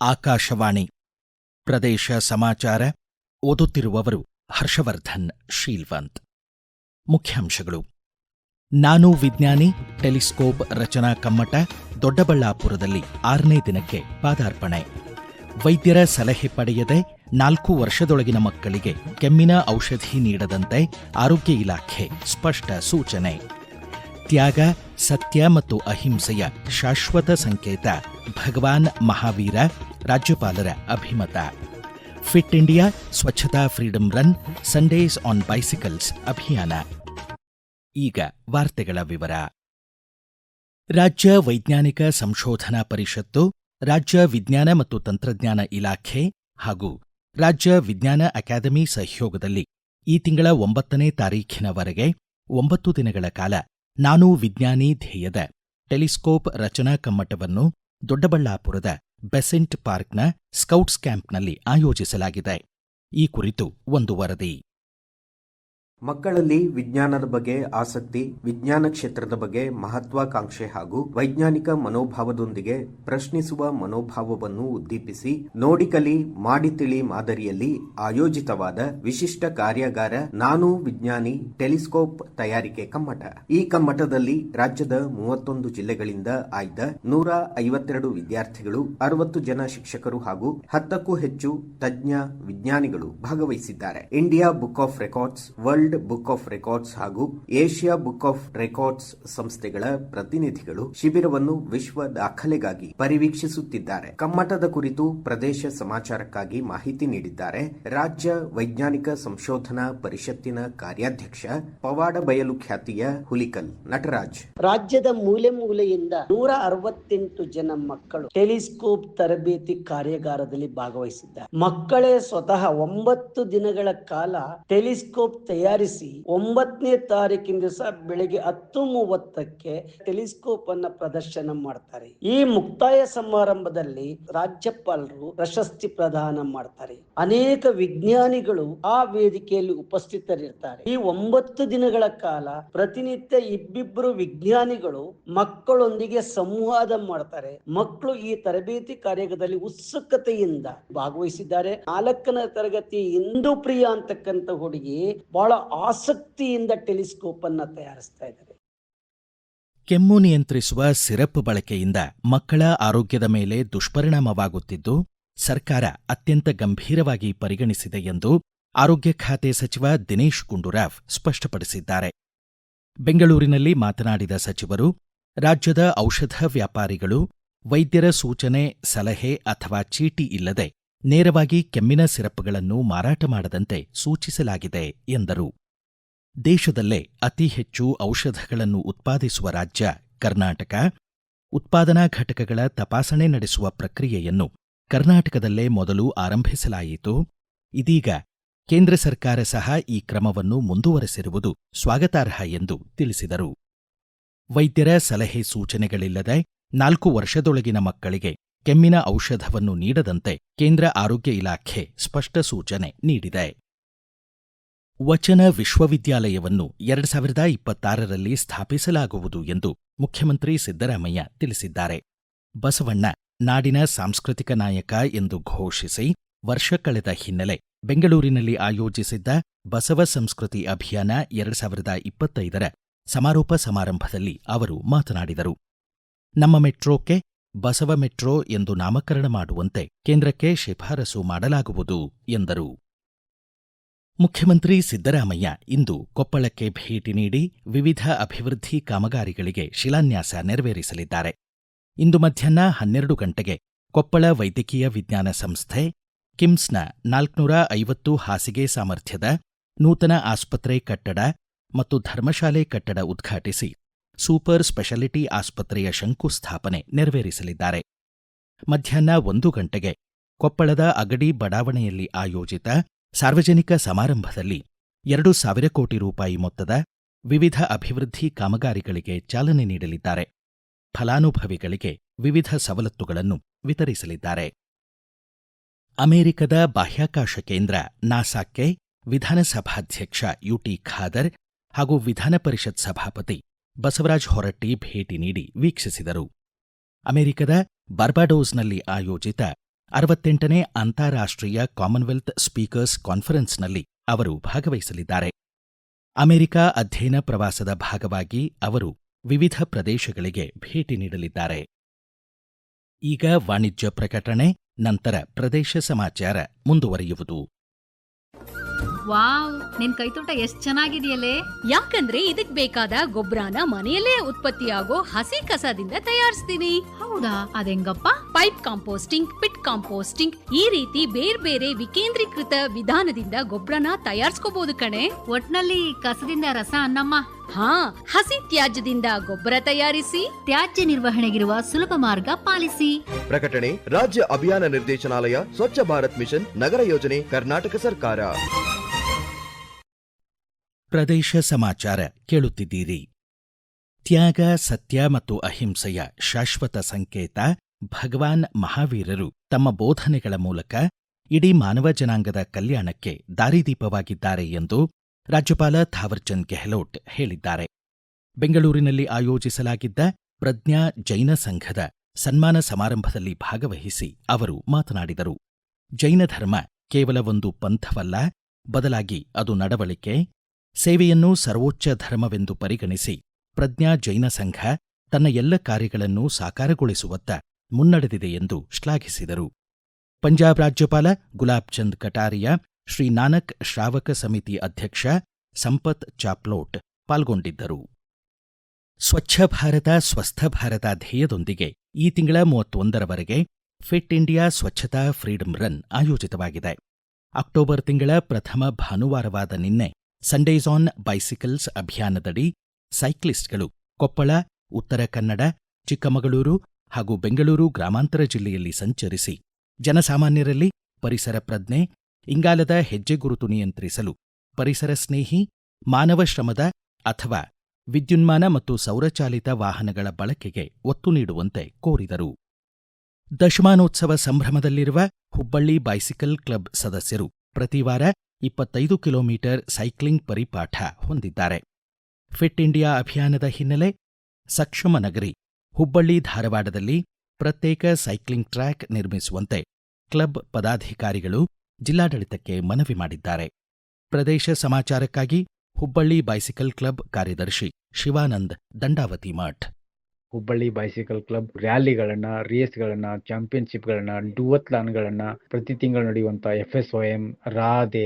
ಆಕಾಶವಾಣಿ. ಪ್ರದೇಶ ಸಮಾಚಾರ ಓದುತ್ತಿರುವವರು ಹರ್ಷವರ್ಧನ್, ಶೀಲ್ವಂತ್. ಮುಖ್ಯಾಂಶಗಳು. ನಾನು ವಿಜ್ಞಾನಿ, ಟೆಲಿಸ್ಕೋಪ್ ರಚನಾ ಕಮ್ಮಟ, ದೊಡ್ಡಬಳ್ಳಾಪುರದಲ್ಲಿ ಆರನೇ ದಿನಕ್ಕೆ ಪಾದಾರ್ಪಣೆ. ವೈದ್ಯರ ಸಲಹೆ ಪಡೆಯದೆ ನಾಲ್ಕು ವರ್ಷದೊಳಗಿನ ಮಕ್ಕಳಿಗೆ ಕೆಮ್ಮಿನ ಔಷಧಿ ನೀಡದಂತೆ ಆರೋಗ್ಯ ಇಲಾಖೆ ಸ್ಪಷ್ಟ ಸೂಚನೆ. ತ್ಯಾಗ, ಸತ್ಯ ಮತ್ತು ಅಹಿಂಸೆಯ ಶಾಶ್ವತ ಸಂಕೇತ ಭಗವಾನ್ ಮಹಾವೀರ ರಾಜ್ಯಪಾಲರ ಅಭಿಮತ. Fit India, Swachhata freedom run, Sundays on bicycles ಅಭಿಯಾನ. ಈಗ ವಾರ್ತೆಗಳ ವಿವರ. ರಾಜ್ಯ ವೈಜ್ಞಾನಿಕ ಸಂಶೋಧನಾ ಪರಿಷತ್ತು, ರಾಜ್ಯ ವಿಜ್ಞಾನ ಮತ್ತು ತಂತ್ರಜ್ಞಾನ ಇಲಾಖೆ ಹಾಗೂ ರಾಜ್ಯ ವಿಜ್ಞಾನ ಅಕಾಡೆಮಿ ಸಹಯೋಗದಲ್ಲಿ ಈ ತಿಂಗಳ ಒಂಬತ್ತನೇ ತಾರೀಖಿನವರೆಗೆ ಒಂಬತ್ತು ದಿನಗಳ ಕಾಲ ನಾನು ವಿಜ್ಞಾನಿ ಧ್ಯೇಯದ ಟೆಲಿಸ್ಕೋಪ್ ರಚನಾ ಕಮ್ಮಟವನ್ನು ದೊಡ್ಡಬಳ್ಳಾಪುರದ ಬೆಸೆಂಟ್ ಪಾರ್ಕ್ನ ಸ್ಕೌಟ್ಸ್ ಕ್ಯಾಂಪ್ನಲ್ಲಿ ಆಯೋಜಿಸಲಾಗಿದೆ. ಈ ಕುರಿತು ಒಂದು ವರದಿ. ಮಕ್ಕಳಲ್ಲಿ ವಿಜ್ಞಾನದ ಬಗ್ಗೆ ಆಸಕ್ತಿ, ವಿಜ್ಞಾನ ಕ್ಷೇತ್ರದ ಬಗ್ಗೆ ಮಹತ್ವಾಕಾಂಕ್ಷೆ ಹಾಗೂ ವೈಜ್ಞಾನಿಕ ಮನೋಭಾವದೊಂದಿಗೆ ಪ್ರಶ್ನಿಸುವ ಮನೋಭಾವವನ್ನು ಉದ್ದೀಪಿಸಿ ನೋಡಿಕಲಿ ಮಾಡಿ ತಿಳಿ ಮಾದರಿಯಲ್ಲಿ ಆಯೋಜಿತವಾದ ವಿಶಿಷ್ಟ ಕಾರ್ಯಾಗಾರ ನಾನು ವಿಜ್ಞಾನಿ ಟೆಲಿಸ್ಕೋಪ್ ತಯಾರಿಕೆ ಕಮ್ಮಟ. ಈ ಕಮ್ಮಟದಲ್ಲಿ ರಾಜ್ಯದ ಮೂವತ್ತೊಂದು ಜಿಲ್ಲೆಗಳಿಂದ ಆಯ್ದ ನೂರ ಐವತ್ತೆರಡು ವಿದ್ಯಾರ್ಥಿಗಳು, ಅರವತ್ತು ಜನ ಶಿಕ್ಷಕರು ಹಾಗೂ ಹತ್ತಕ್ಕೂ ಹೆಚ್ಚು ತಜ್ಞ ವಿಜ್ಞಾನಿಗಳು ಭಾಗವಹಿಸಿದ್ದಾರೆ. India book of records, world book of records ಹಾಗೂ ಏಷ್ಯಾ ಬುಕ್ ಆಫ್ ರೆಕಾರ್ಡ್ಸ್ ಸಂಸ್ಥೆಗಳ ಪ್ರತಿನಿಧಿಗಳು ಶಿಬಿರವನ್ನು ವಿಶ್ವ ದಾಖಲೆಗಾಗಿ ಪರಿವೀಕ್ಷಿಸುತ್ತಿದ್ದಾರೆ. ಕಮ್ಮಟದ ಕುರಿತು ಪ್ರದೇಶ ಸಮಾಚಾರಕ್ಕಾಗಿ ಮಾಹಿತಿ ನೀಡಿದ್ದಾರೆ. ರಾಜ್ಯ ವೈಜ್ಞಾನಿಕ ಸಂಶೋಧನಾ ಪರಿಷತ್ತಿನ ಕಾರ್ಯಾಧ್ಯಕ್ಷ ಪವಾಡ ಬಯಲು ಖ್ಯಾತಿಯ ಹುಲಿಕಲ್ ನಟರಾಜ್. ರಾಜ್ಯದ ಮೂಲೆ ಮೂಲೆಯಿಂದ ನೂರ ಅರವತ್ತೆಂಟು ಜನ ಮಕ್ಕಳು ಟೆಲಿಸ್ಕೋಪ್ ತರಬೇತಿ ಕಾರ್ಯಾಗಾರದಲ್ಲಿ ಭಾಗವಹಿಸಿದ್ದಾರೆ. ಮಕ್ಕಳೇ ಸ್ವತಃ ಒಂಬತ್ತು ದಿನಗಳ ಕಾಲ ಟೆಲಿಸ್ಕೋಪ್ ತಯಾರಿಸಿ ಒಂಬತ್ತನೇ ತಾರೀಕಿನ ದಿವಸ ಬೆಳಿಗ್ಗೆ ಹತ್ತು ಮೂವತ್ತಕ್ಕೆ ಟೆಲಿಸ್ಕೋಪ್ ಅನ್ನ ಪ್ರದರ್ಶನ ಮಾಡ್ತಾರೆ. ಈ ಮುಕ್ತಾಯ ಸಮಾರಂಭದಲ್ಲಿ ರಾಜ್ಯಪಾಲರು ಪ್ರಶಸ್ತಿ ಪ್ರದಾನ ಮಾಡ್ತಾರೆ. ಅನೇಕ ವಿಜ್ಞಾನಿಗಳು ಆ ವೇದಿಕೆಯಲ್ಲಿ ಉಪಸ್ಥಿತರಿರ್ತಾರೆ. ಈ ಒಂಬತ್ತು ದಿನಗಳ ಕಾಲ ಪ್ರತಿನಿತ್ಯ ಇಬ್ಬಿಬ್ಬರು ವಿಜ್ಞಾನಿಗಳು ಮಕ್ಕಳೊಂದಿಗೆ ಸಂವಾದ ಮಾಡ್ತಾರೆ. ಮಕ್ಕಳು ಈ ತರಬೇತಿ ಕಾರ್ಯದಲ್ಲಿ ಉತ್ಸುಕತೆಯಿಂದ ಭಾಗವಹಿಸಿದ್ದಾರೆ. ನಾಲ್ಕನೇ ತರಗತಿ ಇಂದು ಪ್ರಿಯ ಅಂತಕ್ಕಂಥ ಹುಡುಗಿ ಬಹಳ ಆಸಕ್ತಿಯಿಂದ ಟೆಲಿಸ್ಕೋಪ್ ಅನ್ನ ತಯಾರಿಸ್ತಾ ಇದ್ದಾರೆ. ಕೆಮ್ಮು ನಿಯಂತ್ರಿಸುವ ಸಿರಪ್ ಬಳಕೆಯಿಂದ ಮಕ್ಕಳ ಆರೋಗ್ಯದ ಮೇಲೆ ದುಷ್ಪರಿಣಾಮವಾಗುತ್ತಿದ್ದು, ಸರ್ಕಾರ ಅತ್ಯಂತ ಗಂಭೀರವಾಗಿ ಪರಿಗಣಿಸಿದೆ ಎಂದು ಆರೋಗ್ಯ ಖಾತೆ ಸಚಿವ ದಿನೇಶ್ ಗುಂಡೂರಾವ್ ಸ್ಪಷ್ಟಪಡಿಸಿದ್ದಾರೆ. ಬೆಂಗಳೂರಿನಲ್ಲಿ ಮಾತನಾಡಿದ ಸಚಿವರು, ರಾಜ್ಯದ ಔಷಧ ವ್ಯಾಪಾರಿಗಳು, ವೈದ್ಯರ ಸೂಚನೆ, ಸಲಹೆ ಅಥವಾ ಚೀಟಿ ಇಲ್ಲದೆ ನೇರವಾಗಿ ಕೆಮ್ಮಿನ ಸಿರಪ್ಗಳನ್ನು ಮಾರಾಟ ಮಾಡದಂತೆ ಸೂಚಿಸಲಾಗಿದೆ ಎಂದರು. ದೇಶದಲ್ಲೇ ಅತಿ ಹೆಚ್ಚು ಔಷಧಗಳನ್ನು ಉತ್ಪಾದಿಸುವ ರಾಜ್ಯ ಕರ್ನಾಟಕ. ಉತ್ಪಾದನಾ ಘಟಕಗಳ ತಪಾಸಣೆ ನಡೆಸುವ ಪ್ರಕ್ರಿಯೆಯನ್ನು ಕರ್ನಾಟಕದಲ್ಲೇ ಮೊದಲು ಆರಂಭಿಸಲಾಯಿತು. ಇದೀಗ ಕೇಂದ್ರ ಸರ್ಕಾರ ಸಹ ಈ ಕ್ರಮವನ್ನು ಮುಂದುವರೆಸಿರುವುದು ಸ್ವಾಗತಾರ್ಹ ಎಂದು ತಿಳಿಸಿದರು. ವೈದ್ಯರ ಸಲಹೆ ಸೂಚನೆಗಳಿಲ್ಲದೆ ನಾಲ್ಕು ವರ್ಷದೊಳಗಿನ ಮಕ್ಕಳಿಗೆ ಕೆಮ್ಮಿನ ಔಷಧವನ್ನು ನೀಡದಂತೆ ಕೇಂದ್ರ ಆರೋಗ್ಯ ಇಲಾಖೆ ಸ್ಪಷ್ಟ ಸೂಚನೆ ನೀಡಿದೆ. ವಚನ ವಿಶ್ವವಿದ್ಯಾಲಯವನ್ನು ಎರಡು ಸಾವಿರದ ಇಪ್ಪತ್ತಾರರಲ್ಲಿ ಸ್ಥಾಪಿಸಲಾಗುವುದು ಎಂದು ಮುಖ್ಯಮಂತ್ರಿ ಸಿದ್ದರಾಮಯ್ಯ ತಿಳಿಸಿದ್ದಾರೆ. ಬಸವಣ್ಣ, ನಾಡಿನ ಸಾಂಸ್ಕೃತಿಕ ನಾಯಕ ಎಂದು ಘೋಷಿಸಿ ವರ್ಷ ಕಳೆದ ಹಿನ್ನೆಲೆ ಬೆಂಗಳೂರಿನಲ್ಲಿ ಆಯೋಜಿಸಿದ್ದ ಬಸವ ಸಂಸ್ಕೃತಿ ಅಭಿಯಾನ ಎರಡು ಸಾವಿರದ ಇಪ್ಪತ್ತೈದರ ಸಮಾರೋಪ ಸಮಾರಂಭದಲ್ಲಿ ಅವರು ಮಾತನಾಡಿದರು. ನಮ್ಮ ಮೆಟ್ರೋಕ್ಕೆ ಬಸವ ಮೆಟ್ರೋ ಎಂದು ನಾಮಕರಣ ಮಾಡುವಂತೆ ಕೇಂದ್ರಕ್ಕೆ ಶಿಫಾರಸು ಮಾಡಲಾಗುವುದು ಎಂದರು. ಮುಖ್ಯಮಂತ್ರಿ ಸಿದ್ದರಾಮಯ್ಯ ಇಂದು ಕೊಪ್ಪಳಕ್ಕೆ ಭೇಟಿ ನೀಡಿ ವಿವಿಧ ಅಭಿವೃದ್ಧಿ ಕಾಮಗಾರಿಗಳಿಗೆ ಶಿಲಾನ್ಯಾಸ ನೆರವೇರಿಸಲಿದ್ದಾರೆ. ಇಂದು ಮಧ್ಯಾಹ್ನ ಹನ್ನೆರಡು ಗಂಟೆಗೆ ಕೊಪ್ಪಳ ವೈದ್ಯಕೀಯ ವಿಜ್ಞಾನ ಸಂಸ್ಥೆ ಕಿಮ್ಸ್ನ ನಾಲ್ಕುನೂರ ಐವತ್ತು ಹಾಸಿಗೆ ಸಾಮರ್ಥ್ಯದ ನೂತನ ಆಸ್ಪತ್ರೆ ಕಟ್ಟಡ ಮತ್ತು ಧರ್ಮಶಾಲೆ ಕಟ್ಟಡ ಉದ್ಘಾಟಿಸಿ ಸೂಪರ್ ಸ್ಪೆಷಾಲಿಟಿ ಆಸ್ಪತ್ರೆಯ ಶಂಕುಸ್ಥಾಪನೆ ನೆರವೇರಿಸಲಿದ್ದಾರೆ. ಮಧ್ಯಾಹ್ನ ಒಂದು ಗಂಟೆಗೆ ಕೊಪ್ಪಳದ ಅಗಡಿ ಬಡಾವಣೆಯಲ್ಲಿ ಆಯೋಜಿತ ಸಾರ್ವಜನಿಕ ಸಮಾರಂಭದಲ್ಲಿ ಎರಡು ಸಾವಿರ ಕೋಟಿ ರೂಪಾಯಿ ಮೊತ್ತದ ವಿವಿಧ ಅಭಿವೃದ್ಧಿ ಕಾಮಗಾರಿಗಳಿಗೆ ಚಾಲನೆ ನೀಡಲಿದ್ದಾರೆ. ಫಲಾನುಭವಿಗಳಿಗೆ ವಿವಿಧ ಸವಲತ್ತುಗಳನ್ನು ವಿತರಿಸಲಿದ್ದಾರೆ. ಅಮೆರಿಕದ ಬಾಹ್ಯಾಕಾಶ ಕೇಂದ್ರ ನಾಸಾಕ್ಕೆ ವಿಧಾನಸಭಾಧ್ಯಕ್ಷ ಯುಟಿ ಖಾದರ್ ಹಾಗೂ ವಿಧಾನ ಪರಿಷತ್ ಸಭಾಪತಿ ಬಸವರಾಜ್ ಹೊರಟ್ಟಿ ಭೇಟಿ ನೀಡಿ ವೀಕ್ಷಿಸಿದರು. ಅಮೆರಿಕದ ಬಾರ್ಬಾಡೋಸ್ನಲ್ಲಿ ಆಯೋಜಿತ ಅರವತ್ತೆಂಟನೇ ಅಂತಾರಾಷ್ಟ್ರೀಯ ಕಾಮನ್ವೆಲ್ತ್ ಸ್ಪೀಕರ್ಸ್ ಕಾನ್ಫರೆನ್ಸ್ನಲ್ಲಿ ಅವರು ಭಾಗವಹಿಸಲಿದ್ದಾರೆ. ಅಮೆರಿಕ ಅಧ್ಯಯನ ಪ್ರವಾಸದ ಭಾಗವಾಗಿ ಅವರು ವಿವಿಧ ಪ್ರದೇಶಗಳಿಗೆ ಭೇಟಿ ನೀಡಲಿದ್ದಾರೆ. ಈಗ ವಾಣಿಜ್ಯ ಪ್ರಕಟಣೆ, ನಂತರ ಪ್ರದೇಶ ಸಮಾಚಾರ ಮುಂದುವರಿಯುವುದು. ವಾವ್ ನಿನ್ ಕೈತೋಟ ಎಷ್ಟ್ ಚೆನ್ನಾಗಿದೆಯಲ್ಲೇ. ಯಾಕಂದ್ರೆ ಇದಕ್ ಬೇಕಾದ ಗೊಬ್ಬರನ ಮನೆಯಲ್ಲೇ ಉತ್ಪತ್ತಿಯಾಗೋ ಹಸಿ ಕಸದಿಂದ ತಯಾರಿಸ್ತೀನಿ. ಹೌದಾ? ಅದೆಂಗಪ್ಪ? ಪೈಪ್ ಕಾಂಪೋಸ್ಟಿಂಗ್ ಪಿಟ್ ಕಾಂಪೋಸ್ಟಿಂಗ್ ಈ ರೀತಿ ಬೇರೆ ಬೇರೆ ವಿಕೇಂದ್ರೀಕೃತ ವಿಧಾನದಿಂದ ಗೊಬ್ಬರನ ತಯಾರಿಸ್ಕೋಬಹುದು ಕಣೆ. ಒಟ್ನಲ್ಲಿ ಕಸದಿಂದ ರಸ ಅನ್ನಮ್ಮ. ಹಾ ಹಸಿ ತ್ಯಾಜ್ಯದಿಂದ ಗೊಬ್ಬರ ತಯಾರಿಸಿ. ತ್ಯಾಜ್ಯ ನಿರ್ವಹಣೆಗಿರುವ ಸುಲಭ ಮಾರ್ಗ ಪಾಲಿಸಿ. ಪ್ರಕಟಣೆ ರಾಜ್ಯ ಅಭಿಯಾನ ನಿರ್ದೇಶನಾಲಯ ಸ್ವಚ್ಛ ಭಾರತ್ ಮಿಷನ್ ನಗರ ಯೋಜನೆ ಕರ್ನಾಟಕ ಸರ್ಕಾರ. ಪ್ರದೇಶ ಸಮಾಚಾರ ಕೇಳುತ್ತಿದ್ದೀರಿ. ತ್ಯಾಗ, ಸತ್ಯ ಮತ್ತು ಅಹಿಂಸೆಯ ಶಾಶ್ವತ ಸಂಕೇತ ಭಗವಾನ್ ಮಹಾವೀರರು ತಮ್ಮ ಬೋಧನೆಗಳ ಮೂಲಕ ಇಡೀ ಮಾನವ ಜನಾಂಗದ ಕಲ್ಯಾಣಕ್ಕೆ ದಾರಿದೀಪವಾಗಿದ್ದಾರೆ ಎಂದು ರಾಜ್ಯಪಾಲ ಥಾವರ್ಚಂದ್ ಗೆಹ್ಲೋಟ್ ಹೇಳಿದ್ದಾರೆ. ಬೆಂಗಳೂರಿನಲ್ಲಿ ಆಯೋಜಿಸಲಾಗಿದ್ದ ಪ್ರಜ್ಞಾ ಜೈನ ಸಂಘದ ಸನ್ಮಾನ ಸಮಾರಂಭದಲ್ಲಿ ಭಾಗವಹಿಸಿ ಅವರು ಮಾತನಾಡಿದರು. ಜೈನ ಧರ್ಮ ಕೇವಲ ಒಂದು ಪಂಥವಲ್ಲ, ಬದಲಾಗಿ ಅದು ನಡವಳಿಕೆ ಸೇವೆಯನ್ನು ಸರ್ವೋಚ್ಚ ಧರ್ಮವೆಂದು ಪರಿಗಣಿಸಿ ಪ್ರಜ್ಞಾ ಜೈನ ಸಂಘ ತನ್ನ ಎಲ್ಲ ಕಾರ್ಯಗಳನ್ನು ಸಾಕಾರಗೊಳಿಸುವತ್ತ ಮುನ್ನಡೆದಿದೆ ಎಂದು ಶ್ಲಾಘಿಸಿದರು. ಪಂಜಾಬ್ ರಾಜ್ಯಪಾಲ ಗುಲಾಬ್ ಚಂದ್ ಕಟಾರಿಯಾ, ಶ್ರೀ ನಾನಕ್ ಶ್ರಾವಕ ಸಮಿತಿ ಅಧ್ಯಕ್ಷ ಸಂಪತ್ ಚಾಪ್ಲೋಟ್ ಪಾಲ್ಗೊಂಡಿದ್ದರು. ಸ್ವಚ್ಛ ಭಾರತ, ಸ್ವಸ್ಥ ಭಾರತ ಧ್ಯೇಯದೊಂದಿಗೆ ಈ ತಿಂಗಳ ಮೂವತ್ತೊಂದರವರೆಗೆ fit India Swachhata freedom run ಆಯೋಜಿತವಾಗಿದೆ. October ತಿಂಗಳ ಪ್ರಥಮ ಭಾನುವಾರವಾದ ನಿನ್ನೆ ಸಂಡೇಸ್ ಆನ್ ಬೈಸಿಕಲ್ಸ್ ಅಭಿಯಾನದಡಿ ಸೈಕ್ಲಿಸ್ಟ್ಗಳು ಕೊಪ್ಪಳ, ಉತ್ತರ ಕನ್ನಡ, ಚಿಕ್ಕಮಗಳೂರು ಹಾಗೂ ಬೆಂಗಳೂರು ಗ್ರಾಮಾಂತರ ಜಿಲ್ಲೆಯಲ್ಲಿ ಸಂಚರಿಸಿ ಜನಸಾಮಾನ್ಯರಲ್ಲಿ ಪರಿಸರ ಪ್ರಜ್ಞೆ, ಇಂಗಾಲದ ಹೆಜ್ಜೆ ಗುರುತು ನಿಯಂತ್ರಿಸಲು ಪರಿಸರ ಸ್ನೇಹಿ, ಮಾನವ ಶ್ರಮದ ಅಥವಾ ವಿದ್ಯುನ್ಮಾನ ಮತ್ತು ಸೌರಚಾಲಿತ ವಾಹನಗಳ ಬಳಕೆಗೆ ಒತ್ತು ನೀಡುವಂತೆ ಕೋರಿದರು. ದಶಮಾನೋತ್ಸವ ಸಂಭ್ರಮದಲ್ಲಿರುವ ಹುಬ್ಬಳ್ಳಿ ಬೈಸಿಕಲ್ ಕ್ಲಬ್ ಸದಸ್ಯರು ಪ್ರತಿವಾರ ಇಪ್ಪತ್ತೈದು ಕಿಲೋಮೀಟರ್ ಸೈಕ್ಲಿಂಗ್ ಪರಿಪಾಠ ಹೊಂದಿದ್ದಾರೆ. ಫಿಟ್ ಇಂಡಿಯಾ ಅಭಿಯಾನದ ಹಿನ್ನೆಲೆ ಸಕ್ಷಮ ನಗರಿ ಹುಬ್ಬಳ್ಳಿ ಧಾರವಾಡದಲ್ಲಿ ಪ್ರತ್ಯೇಕ ಸೈಕ್ಲಿಂಗ್ ಟ್ರ್ಯಾಕ್ ನಿರ್ಮಿಸುವಂತೆ ಕ್ಲಬ್ ಪದಾಧಿಕಾರಿಗಳು ಜಿಲ್ಲಾಡಳಿತಕ್ಕೆ ಮನವಿ ಮಾಡಿದ್ದಾರೆ. ಪ್ರದೇಶ ಸಮಾಚಾರಕ್ಕಾಗಿ ಹುಬ್ಬಳ್ಳಿ ಬೈಸಿಕಲ್ ಕ್ಲಬ್ ಕಾರ್ಯದರ್ಶಿ ಶಿವಾನಂದ್ ದಂಡಾವತಿ ಮಠ್. ಹುಬ್ಬಳ್ಳಿ ಬೈಸಿಕಲ್ ಕ್ಲಬ್ ರ್ಯಾಲಿಗಳನ್ನ ರೇಸ್ಗಳನ್ನ ಚಾಂಪಿಯನ್ಶಿಪ್ಗಳನ್ನ ಡುವತ್ಲಾನ್ಗಳನ್ನ ಪ್ರತಿ ತಿಂಗಳು ನಡೆಯುವಂತ ಎಫ್ ಎಸ್ ಓ ಎಂ ರಾಧೆ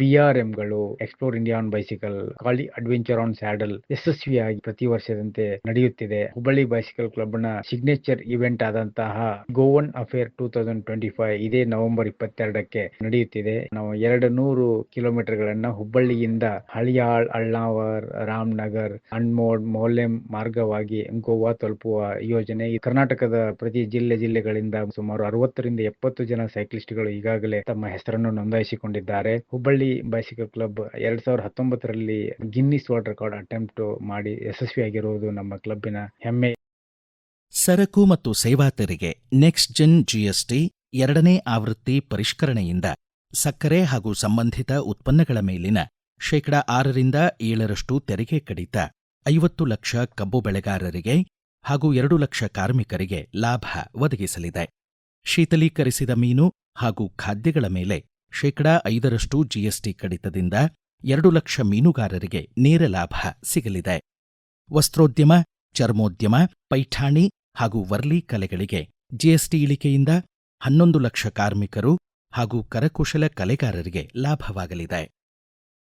B R ಎಂಗಳು explore India on bicycle Kali adventure on saddle ಯಶಸ್ವಿಯಾಗಿ ಪ್ರತಿ ವರ್ಷದಂತೆ ನಡೆಯುತ್ತಿದೆ. ಹುಬ್ಬಳ್ಳಿ ಬೈಸಿಕಲ್ ಕ್ಲಬ್ನ ಸಿಗ್ನೇಚರ್ ಇವೆಂಟ್ ಆದಂತಹ Goan affair two thousand twenty five ಇದೇ ನವೆಂಬರ್ ಇಪ್ಪತ್ತೆರಡಕ್ಕೆ ನಡೆಯುತ್ತಿದೆ. ನಾವು ಎರಡು ನೂರು ಕಿಲೋಮೀಟರ್ ಗಳನ್ನ ಹುಬ್ಬಳ್ಳಿಯಿಂದ ಹಳಿಯಾಳ್ ಅಳ್ನಾವರ್ ರಾಮ್ನಗರ್ ಅಣ್ಮೋಡ್ ಮೌಲ್ಯಂ ಮಾರ್ಗವಾಗಿ ಗೋವಾ ತಲುಪುವ ಯೋಜನೆ. ಈ ಕರ್ನಾಟಕದ ಪ್ರತಿ ಜಿಲ್ಲೆ ಜಿಲ್ಲೆಗಳಿಂದ ಸುಮಾರು ಅರವತ್ತರಿಂದ ಎಪ್ಪತ್ತು ಜನ ಸೈಕ್ಲಿಸ್ಟ್ಗಳು ಈಗಾಗಲೇ ತಮ್ಮ ಹೆಸರನ್ನು ನೋಂದಾಯಿಸಿಕೊಂಡಿದ್ದಾರೆ. ಹುಬ್ಬಳ್ಳಿ ಬೈಸಿಕಲ್ ಕ್ಲಬ್ ಎರಡ್ ಸಾವಿರದ ಹತ್ತೊಂಬತ್ತರಲ್ಲಿ ಗಿನ್ನಿಸ್ ವರ್ಲ್ಡ್ ರೆಕಾರ್ಡ್ ಅಟೆಂಪ್ಟ್ ಮಾಡಿ ಯಶಸ್ವಿಯಾಗಿರುವುದು ನಮ್ಮ ಕ್ಲಬ್ನ ಹೆಮ್ಮೆ. ಸರಕು ಮತ್ತು ಸೇವಾ ತೆರಿಗೆ ನೆಕ್ಸ್ಟ್ ಜೆನ್ ಜಿಎಸ್ಟಿ ಎರಡನೇ ಆವೃತ್ತಿ ಪರಿಷ್ಕರಣೆಯಿಂದ ಸಕ್ಕರೆ ಹಾಗೂ ಸಂಬಂಧಿತ ಉತ್ಪನ್ನಗಳ ಮೇಲಿನ ಶೇಕಡ ಆರರಿಂದ ಏಳರಷ್ಟು ತೆರಿಗೆ ಕಡಿತ. ಐವತ್ತು ಲಕ್ಷ ಕಬ್ಬು ಬೆಳೆಗಾರರಿಗೆ ಹಾಗೂ ಎರಡು ಲಕ್ಷ ಕಾರ್ಮಿಕರಿಗೆ ಲಾಭ ಒದಗಿಸಲಿದೆ. ಶೀತಲೀಕರಿಸಿದ ಮೀನು ಹಾಗೂ ಖಾದ್ಯಗಳ ಮೇಲೆ ಶೇಕಡಾ ಐದರಷ್ಟು ಜಿಎಸ್ಟಿ ಕಡಿತದಿಂದ ಎರಡು ಲಕ್ಷ ಮೀನುಗಾರರಿಗೆ ನೇರ ಲಾಭ ಸಿಗಲಿದೆ. ವಸ್ತ್ರೋದ್ಯಮ, ಚರ್ಮೋದ್ಯಮ, ಪೈಠಾಣಿ ಹಾಗೂ ವರ್ಲಿ ಕಲೆಗಳಿಗೆ ಜಿಎಸ್ಟಿ ಇಳಿಕೆಯಿಂದ ಹನ್ನೊಂದು ಲಕ್ಷ ಕಾರ್ಮಿಕರು ಹಾಗೂ ಕರಕುಶಲ ಕಲೆಗಾರರಿಗೆ ಲಾಭವಾಗಲಿದೆ.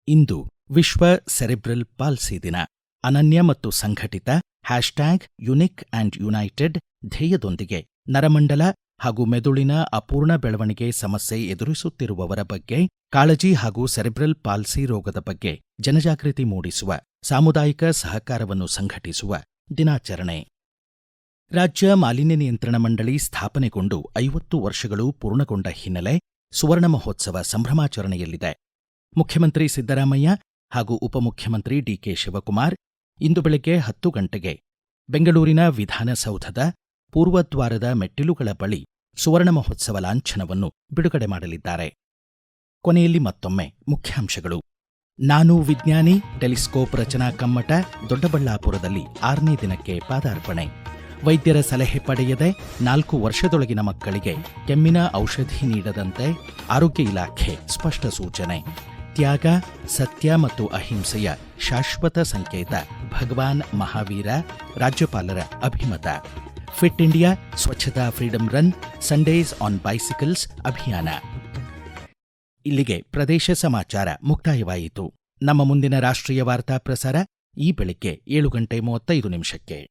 ಇಂದು ವಿಶ್ವ ಸೆರೆಬ್ರಲ್ ಪಾಲ್ಸಿ ದಿನ. ಅನನ್ಯ ಮತ್ತು ಸಂಘಟಿತ ಹ್ಯಾಶ್ಟ್ಯಾಗ್ ಯುನಿಕ್ ಆಂಡ್ ಯುನೈಟೆಡ್ ಧ್ಯೇಯದೊಂದಿಗೆ ನರಮಂಡಲ ಹಾಗೂ ಮೆದುಳಿನ ಅಪೂರ್ಣ ಬೆಳವಣಿಗೆ ಸಮಸ್ಯೆ ಎದುರಿಸುತ್ತಿರುವವರ ಬಗ್ಗೆ ಕಾಳಜಿ ಹಾಗೂ ಸೆರೆಬ್ರಲ್ ಪಾಲ್ಸಿ ರೋಗದ ಬಗ್ಗೆ ಜನಜಾಗೃತಿ ಮೂಡಿಸುವ, ಸಾಮುದಾಯಿಕ ಸಹಕಾರವನ್ನು ಸಂಘಟಿಸುವ ದಿನಾಚರಣೆ. ರಾಜ್ಯ ಮಾಲಿನ್ಯ ನಿಯಂತ್ರಣ ಮಂಡಳಿ ಸ್ಥಾಪನೆಗೊಂಡು ಐವತ್ತು ವರ್ಷಗಳು ಪೂರ್ಣಗೊಂಡ ಹಿನ್ನೆಲೆ ಸುವರ್ಣ ಮಹೋತ್ಸವ ಸಂಭ್ರಮಾಚರಣೆಯಲ್ಲಿದೆ. ಮುಖ್ಯಮಂತ್ರಿ ಸಿದ್ದರಾಮಯ್ಯ ಹಾಗೂ ಉಪಮುಖ್ಯಮಂತ್ರಿ ಡಿಕೆ ಶಿವಕುಮಾರ್ ಇಂದು ಬೆಳಗ್ಗೆ ಹತ್ತು ಗಂಟೆಗೆ ಬೆಂಗಳೂರಿನ ವಿಧಾನಸೌಧದ ಪೂರ್ವದ್ವಾರದ ಮೆಟ್ಟಿಲುಗಳ ಬಳಿ ಸುವರ್ಣ ಮಹೋತ್ಸವ ಲಾಂಛನವನ್ನು ಬಿಡುಗಡೆ ಮಾಡಲಿದ್ದಾರೆ. ಕೊನೆಯಲ್ಲಿ ಮತ್ತೊಮ್ಮೆ ಮುಖ್ಯಾಂಶಗಳು. ನಾನು ವಿಜ್ಞಾನಿ, ಟೆಲಿಸ್ಕೋಪ್ ರಚನಾ ಕಮ್ಮಟ, ದೊಡ್ಡಬಳ್ಳಾಪುರದಲ್ಲಿ ಆರನೇ ದಿನಕ್ಕೆ ಪಾದಾರ್ಪಣೆ. ವೈದ್ಯರ ಸಲಹೆ ಪಡೆಯದೆ ನಾಲ್ಕು ವರ್ಷದೊಳಗಿನ ಮಕ್ಕಳಿಗೆ ಕೆಮ್ಮಿನ ಔಷಧಿ ನೀಡದಂತೆ ಆರೋಗ್ಯ ಇಲಾಖೆ ಸ್ಪಷ್ಟ ಸೂಚನೆ. ತ್ಯಾಗ, ಸತ್ಯ ಮತ್ತು ಅಹಿಂಸೆಯ ಶಾಶ್ವತ ಸಂಕೇತ ಭಗವಾನ್ ಮಹಾವೀರ ರಾಜ್ಯಪಾಲರ ಅಭಿಮತ. Fit India, Swachhata freedom run, Sundays on bicycles ಅಭಿಯಾನ. ಇಲ್ಲಿಗೆ ಪ್ರದೇಶ ಸಮಾಚಾರ ಮುಕ್ತಾಯವಾಯಿತು. ನಮ್ಮ ಮುಂದಿನ ರಾಷ್ಟ್ರೀಯ ವಾರ್ತಾ ಪ್ರಸಾರ ಈ ಬೆಳಿಗ್ಗೆ ಏಳು ಗಂಟೆ ಮೂವತ್ತೈದು ನಿಮಿಷಕ್ಕೆ.